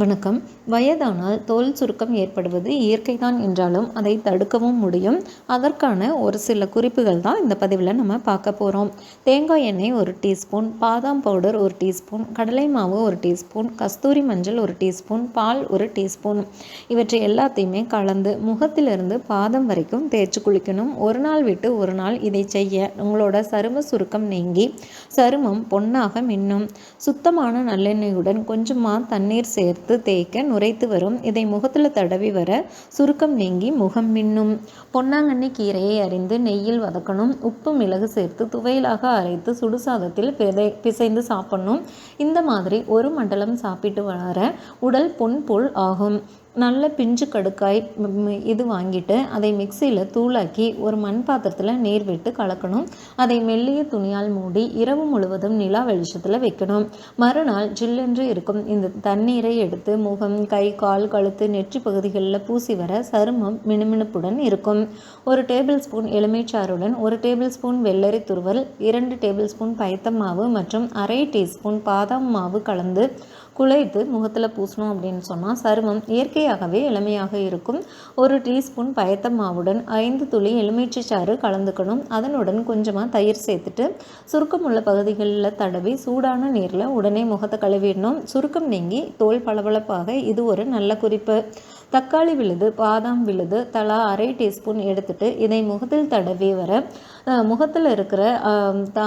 வணக்கம். வயதானால் தோல் சுருக்கம் ஏற்படுவது இயற்கைதான் என்றாலும் அதை தடுக்கவும் முடியும். அதற்கான ஒரு சில குறிப்புகள் தான் இந்த பதிவில் நம்ம பார்க்க போகிறோம் தேங்காய் எண்ணெய் ஒரு டீஸ்பூன் பாதாம் பவுடர் ஒரு டீஸ்பூன் கடலை மாவு ஒரு டீஸ்பூன் கஸ்தூரி மஞ்சள் ஒரு டீஸ்பூன் பால் ஒரு டீஸ்பூன். இவற்றை எல்லாத்தையுமே கலந்து முகத்திலிருந்து பாதம் வரைக்கும் தேய்ச்சி குளிக்கணும். ஒரு நாள் விட்டு ஒரு நாள் இதை செய்ய உங்களோட சரும சுருக்கம் நீங்கி சருமம் பொன்னாக மின்னும். சுத்தமான நல்லெண்ணெயுடன் கொஞ்சமாக தண்ணீர் சேர்த்து சேர்த்து தேய்க்க நுரைத்து வரும். இதை முகத்தில் தடவி வர சுருக்கம் நீங்கி முகம் மின்னும். பொன்னாங்கண்ணி கீரையை அறிந்து நெய்யில் வதக்கணும். உப்பு மிளகு சேர்த்து துவையலாக அரைத்து சுடுசாதத்தில் பிதை பிசைந்து சாப்பிடணும். இந்த மாதிரி ஒரு மண்டலம் சாப்பிட்டு வளர உடல் பொன் போல் ஆகும். நல்ல பிஞ்சு கடுக்காய் இது வாங்கிட்டு அதை மிக்சியில் தூளாக்கி ஒரு மண் பாத்திரத்தில் நீர் விட்டு கலக்கணும். அதை மெல்லிய துணியால் மூடி இரவு முழுவதும் நிலா வெளிச்சத்தில் வைக்கணும். மறுநாள் ஜில்லென்று இருக்கும் இந்த தண்ணீரை எடுத்து முகம் கை கால் கழுத்து நெற்றி பகுதிகளில் பூசி வர சருமம் மினுமினுப்புடன் இருக்கும். ஒரு டேபிள் ஸ்பூன் எலுமிச்சாறுடன் ஒரு டேபிள் ஸ்பூன் வெள்ளரி துருவல் இரண்டு டேபிள் ஸ்பூன் பயத்தம் மாவு மற்றும் அரை டீஸ்பூன் பாதாம் மாவு கலந்து குழைத்து முகத்தில் பூசணும் அப்படின்னு சொன்னால் சருமம் இயற்கை இயற்கையாகவே எளிமையாக இருக்கும். ஒரு டீஸ்பூன் பயத்த மாவுடன் ஐந்து துளி எலுமிச்சை சாறு கலந்துக்கணும். அதனுடன் கொஞ்சமாக தயிர் சேர்த்துட்டு சுருக்கம் உள்ள பகுதிகளில் தடவி சூடான நீரில் உடனே முகத்தை கழுவிடணும். சுருக்கம் நீங்கி தோல் பளபளப்பாக இது ஒரு நல்ல குறிப்பு. தக்காளி விழுது பாதாம் விழுது தலா அரை டீஸ்பூன் எடுத்துட்டு இதை முகத்தில் தடவி வர முகத்தில் இருக்கிற த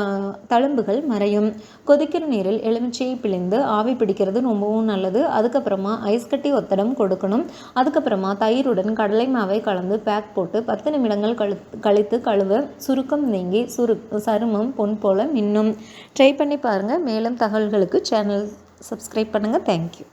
தழும்புகள் மறையும். கொதிக்கிற நீரில் எலுமிச்சையை பிழிந்து ஆவி பிடிக்கிறது ரொம்பவும் நல்லது. அதுக்கப்புறமா ஐஸ் கட்டி ஒத்தடம் கொடுக்கணும். அதுக்கப்புறமா தயிருடன் கடலை மாவை கலந்து பேக் போட்டு பத்து நிமிடங்கள் கழு கழித்து கழுவ. சுருக்கம் நீங்கி சுரு சருமம் பொன் போல மின்னும். ட்ரை பண்ணி பாருங்கள் மேலும் தகவல்களுக்கு சேனல் சப்ஸ்கிரைப் பண்ணுங்கள் தேங்க்யூ